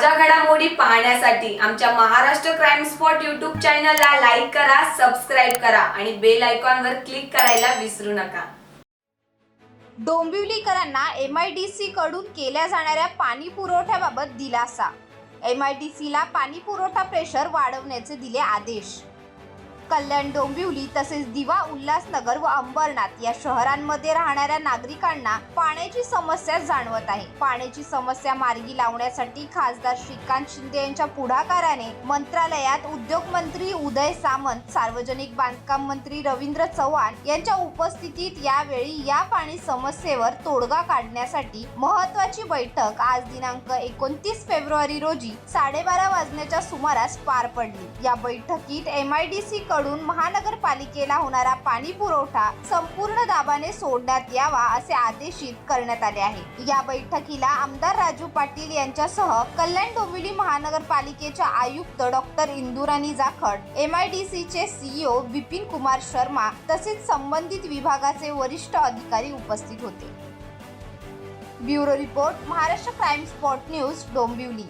ताज्या घडामोडी पाहण्यासाठी आमच्या महाराष्ट्र क्राईम स्पॉट युट्यूब चॅनलला लाईक करा सबस्क्राईब करा आणि बेल आयकॉनवर क्लिक करायला विसरू नका. डोंबिवलीकरांना एम आय डी सी कडून केल्या जाणाऱ्या पाणी पुरवठ्याबाबत दिलासा. एम आय डी सीला पाणी पुरवठा प्रेशर वाढवण्याचे दिले आदेश. कल्याण डोंबिवली तसेच दिवा उल्हासनगर व अंबरनाथ या शहरांमध्ये राहणाऱ्या नागरिकांना पाण्याची समस्या जाणवत आहे. पाण्याची समस्या मार्गी लावण्यासाठी खासदार श्रीकांत शिंदे यांच्या पुढाकाराने मंत्रालयात उद्योग मंत्री उदय सामंत सार्वजनिक बांधकाम मंत्री रवींद्र चव्हाण यांच्या उपस्थितीत यावेळी या पाणी समस्येवर तोडगा काढण्यासाठी महत्वाची बैठक आज दिनांक एकोणतीस फेब्रुवारी रोजी साडेबारा वाजण्याच्या सुमारास पार पडली. या बैठकीत एम आय डी सी कडून महानगरपालिकेला होणारा पाणी पुरवठा संपूर्ण दाबाने सोडण्यात यावा असे आदेशित करण्यात आले आहे या बैठकीला आमदार राजू पाटील यांच्यासह कल्याण डोंबिवली महानगरपालिकेच्या आयुक्त doctor Induraani Jakhad M I D सीचे सीईओ विपिन कुमार शर्मा तसेच संबंधित विभागाचे वरिष्ठ अधिकारी उपस्थित होते. Bureau report Maharashtra crime spot news Dombivli.